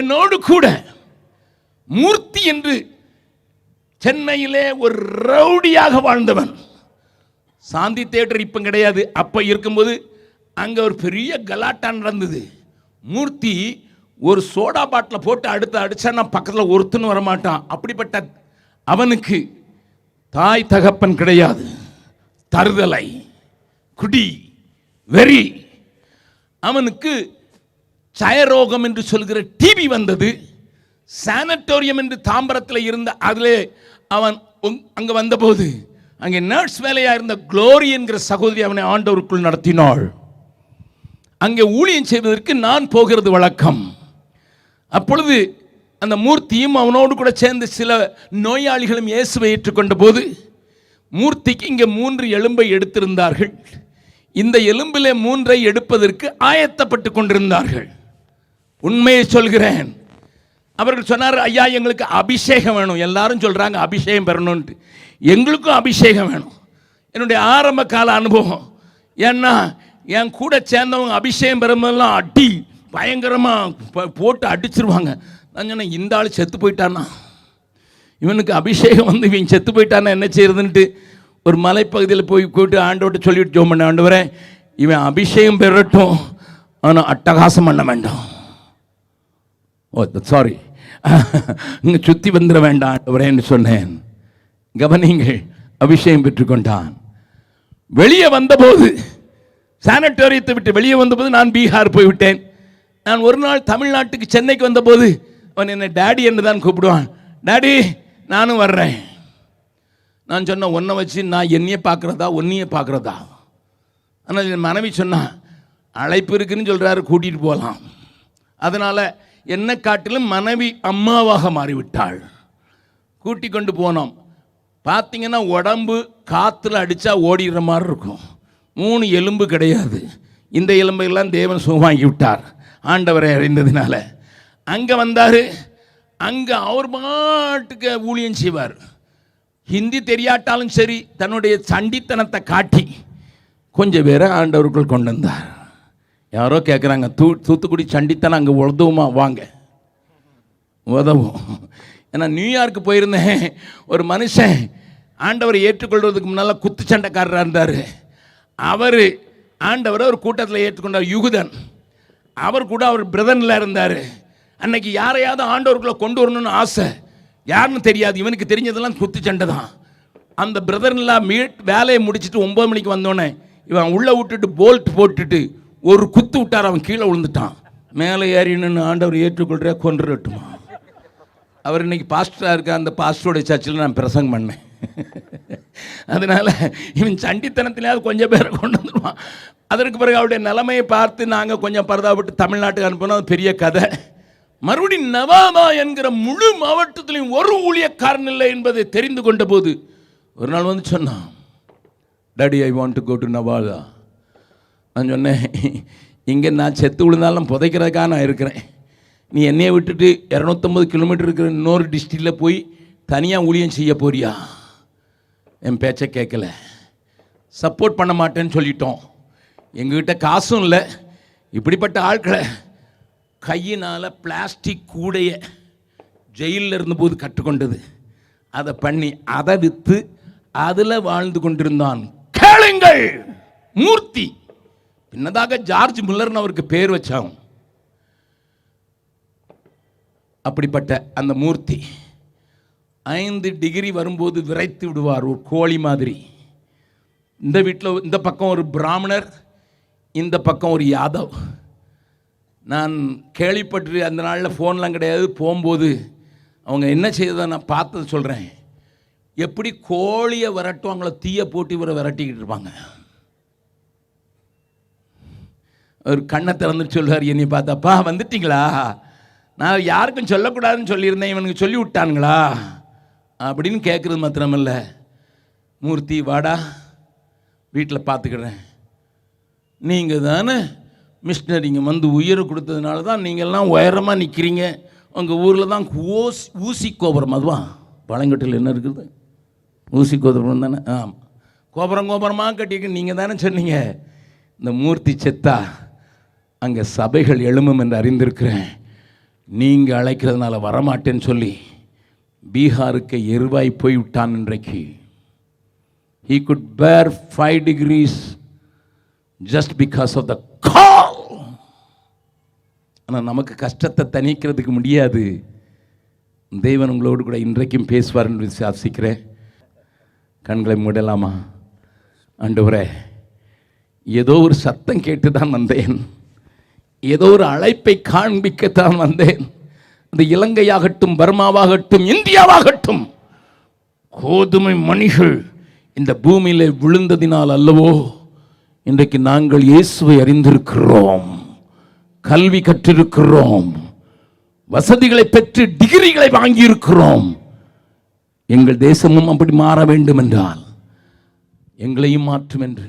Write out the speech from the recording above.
என்னோடு கூட மூர்த்தி என்று சென்னையிலே ஒரு ரவுடியாக வாழ்ந்தவன். சாந்தி தேட்டர் இப்போ கிடையாது. அப்போ இருக்கும்போது அங்கே ஒரு பெரிய கலாட்டா நடந்தது. மூர்த்தி ஒரு சோடா பாட்டில் போட்டு அடுத்து அடிச்சான்னா பக்கத்தில் ஒருத்தனும் வரமாட்டான். அப்படிப்பட்ட அவனுக்கு தாய் தகப்பன் கிடையாது. தருதலை குடி வெறி. அவனுக்கு சயரோகம் என்று சொல்கிற டிவி வந்தது. சானட்டோரியம் என்று தாம்பரத்தில் இருந்த அதிலே அவன் அங்கே வந்தபோது அங்கே நர்ஸ் வேலையாக இருந்த குளோரி என்கிற சகோதரி அவனை ஆண்டவருக்குள் நடத்தினாள். அங்கே ஊழியம் செய்வதற்கு நான் போகிறது வழக்கம். அப்பொழுது அந்த மூர்த்தியும் அவனோடு கூட சேர்ந்து சில நோயாளிகளும் இயேசுவை ஏற்றுக்கொண்ட போது மூர்த்திக்கு இங்கே மூன்று எலும்பை எடுத்திருந்தார்கள். இந்த எலும்பிலே மூன்றை எடுப்பதற்கு ஆயத்தப்பட்டு கொண்டிருந்தார்கள். உண்மையை சொல்கிறேன். அவர்கள் சொன்னார் ஐயா எங்களுக்கு அபிஷேகம் வேணும். எல்லாரும் சொல்கிறாங்க அபிஷேகம் பெறணும்ட்டு எங்களுக்கும் அபிஷேகம் வேணும். என்னுடைய ஆரம்ப கால அனுபவம். ஏன்னா என் கூட சேர்ந்தவங்க அபிஷேகம் பெறும்போதெல்லாம் அடி பயங்கரமாக போட்டு அடிச்சிருவாங்க. நான் சொன்னேன் இந்த ஆள் செத்து போயிட்டானா இவனுக்கு அபிஷேகம் வந்து இவன் செத்து போயிட்டானா என்ன செய்யறதுன்ட்டு? ஒரு மலைப்பகுதியில் போய் போயிட்டு ஆண்டோட்ட சொல்லிவிட்டு ஜோம் பண்ண ஆண்டவரே இவன் அபிஷேகம் பெறட்டும் ஆனால் அட்டகாசம் பண்ண வேண்டாம் ஓ சாரி இங்கே சுற்றி வந்துட வேண்டாம் ஆண்டவரேன்னு சொன்னேன். கவனிங்கள் அபிஷேகம் பெற்றுக்கொண்டான். வெளியே வந்தபோது சானிட்டோரியத்தை விட்டு வெளியே வந்தபோது நான் பீகார் போய்விட்டேன். நான் ஒரு நாள் தமிழ்நாட்டுக்கு சென்னைக்கு வந்தபோது அவன் என்னை டேடி என்று தான் கூப்பிடுவான். டேடி நானும் வர்றேன். நான் சொன்ன ஒன்றை வச்சு நான் என்னையே பார்க்குறதா ஒன்றையே பார்க்குறதா? ஆனால் என் மனைவி சொன்னான் அழைப்பு இருக்குன்னு சொல்கிறாரு கூட்டிகிட்டு போகலாம் அதனால் என்னை காட்டிலும் மனைவி அம்மாவாக மாறிவிட்டாள். கூட்டி கொண்டு போனோம். பார்த்தீங்கன்னா உடம்பு காற்றுல அடித்தா ஓடிடுற மாதிரி இருக்கும். மூணு எலும்பு கிடையாது. இந்த எலும்பையெல்லாம் தேவன் சுகமாக்கி விட்டார். ஆண்டவரை அறிந்ததுனால. அங்கே வந்தார். அங்கே அவர் பாட்டுக்கு ஊழியம் செய்வார். ஹிந்தி தெரியாட்டாலும் சரி தன்னுடைய சண்டித்தனத்தை காட்டி கொஞ்சம் பேரை ஆண்டவருக்குள் கொண்டு வந்தார். யாரோ கேட்குறாங்க தூ தூத்துக்குடி சண்டித்தனம் அங்கே உதவுமா வாங்க. உதவும். ஏன்னா நியூயார்க்கு போயிருந்தேன். ஒரு மனுஷன் ஆண்டவரை ஏற்றுக்கொள்வதுக்கு முன்னால் குத்து சண்டைக்காரராக இருந்தார். அவர் ஆண்டவரை ஒரு கூட்டத்தில் ஏற்றுக்கொண்டார் யுகுதன் அவர் கூட அவர் பிரதனில் இருந்தார். அன்னைக்கு யாரையாவது ஆண்டவருக்குள்ளே கொண்டு வரணும்னு ஆசை. யாருன்னு தெரியாது. இவனுக்கு தெரிஞ்சதெல்லாம் குத்து சண்டை தான். அந்த பிரதர்லாம் மீட் வேலையை முடிச்சுட்டு ஒம்பது மணிக்கு வந்தோடனே இவன் உள்ளே விட்டுட்டு போல்ட் போட்டுட்டு ஒரு குத்து விட்டார் அவன் கீழே விழுந்துட்டான். மேலே ஏறி நின்று ஆண்டவர் ஏற்றுக்கொள்கிற கொன்றுட்டுமா அவர் இன்னைக்கு பாஸ்டராக இருக்க அந்த பாஸ்டருடைய சர்ச்சில் நான் பிரசங்கம் பண்ணேன். அதனால் இவன் சண்டித்தனத்திலேயாவது கொஞ்சம் பேரை கொண்டு வந்துடுவான். அதற்கு பிறகு அவருடைய நிலைமையை பார்த்து நாங்கள் கொஞ்சம் பரதாப்பட்டு தமிழ்நாட்டுக்கு அனுப்பினோம். அது பெரிய கதை. மறுபடியும் நவாமா என்கிற முழு மாவட்டத்திலையும் ஒரு ஊழியக்காரன் இல்லை என்பதை தெரிந்து கொண்ட போது ஒரு நாள் வந்து சொன்னான் daddy I want to go to Nawada நான் சொன்னேன் இங்கே நான் செத்து விழுந்தாலும் புதைக்கிறதுக்காக நான் இருக்கிறேன். நீ என்னையை விட்டுட்டு இரநூத்தம்பது கிலோமீட்டர் இருக்கிற இன்னொரு டிஸ்ட்ரிக்டில் போய் தனியாக ஊழியம் செய்ய போறியா? என் பேச்சை கேட்கல. சப்போர்ட் பண்ண மாட்டேன்னு சொல்லிட்டோம். எங்ககிட்ட காசும் இல்லை. இப்படிப்பட்ட ஆட்களை கையினால் பிளாஸ்டிக் கூடைய ஜெயிலில் இருந்தபோது கற்றுக்கொண்டது. அதை பண்ணி அதை விற்று அதில் வாழ்ந்து கொண்டிருந்தான். கேளுங்கள்! மூர்த்தி! என்னதாக ஜார்ஜ் முல்லர்னு அவருக்கு பேர் வச்சாங்க. அப்படிப்பட்ட அந்த மூர்த்தி ஐந்து டிகிரி வரும்போது விரைத்து விடுவார் ஒரு கோழி மாதிரி. இந்த வீட்டில் இந்த பக்கம் ஒரு பிராமணர் இந்த பக்கம் ஒரு யாதவ். நான் கேள்விப்பட்டு அந்த நாளில் ஃபோன்லாம் கிடையாது. போகும்போது அவங்க என்ன செய்ததை நான் பார்த்தது சொல்கிறேன் எப்படி கோழியை விரட்டுவாங்களோ தீயை போட்டு இவரை விரட்டிக்கிட்டு இருப்பாங்க. ஒரு கண்ணை திறந்து சொல்வார் என்னை பார்த்தாப்பா வந்துட்டீங்களா? நான் யாருக்கும் சொல்லக்கூடாதுன்னு சொல்லியிருந்தேன் இவனுக்கு சொல்லி விட்டானுங்களா? அப்படின்னு கேட்குறது மாத்திரமில்ல. மூர்த்தி வாடா வீட்டில் பார்த்துக்கிறேன் நீங்கள் தானே மிஷினரிங்க வந்து உயிரை கொடுத்ததுனால தான் நீங்கள்லாம் உயரமாக நிற்கிறீங்க உங்கள் ஊரில் தான் ஓஸ் ஊசி கோபுரம். அதுவா? பழங்கட்டில் என்ன இருக்குது? ஊசி கோபுரம் தானே? ஆமாம் கோபுரம் கோபுரமாக கட்டிக்க நீங்கள் தானே சொன்னீங்க. இந்த மூர்த்தி செத்தா அங்கே சபைகள் எழும்பும் என்று அறிந்திருக்கிறேன். நீங்கள் அழைக்கிறதுனால வரமாட்டேன்னு சொல்லி பீகாருக்கு எருவாய் போய்விட்டான் இன்றைக்கு. He good per five degrees just because of the call ஆனால் நமக்கு கஷ்டத்தை தணிக்கிறதுக்கு முடியாது. தேவன் உங்களோடு கூட இன்றைக்கும் பேசுவார் என்று விசாசிக்கிறேன் கண்களை மூடலாமா? ஆண்டவரே ஏதோ ஒரு சத்தம் கேட்டு தான் வந்தேன். ஏதோ ஒரு அழைப்பை காண்பிக்கத்தான் வந்தேன். அந்த இலங்கையாகட்டும் பர்மாவாகட்டும் இந்தியாவாகட்டும் கோதுமை மணிகள் இந்த பூமியிலே விழுந்ததினால் அல்லவோ இன்றைக்கு நாங்கள் இயேசுவை அறிந்திருக்கிறோம் கல்வி கற்றிருக்கிறோம் வசதிகளை பெற்று டிகிரிகளை வாங்கியிருக்கிறோம். எங்கள் தேசமும் அப்படி மாற வேண்டும் என்றால் எங்களையும் மாற்றும் என்று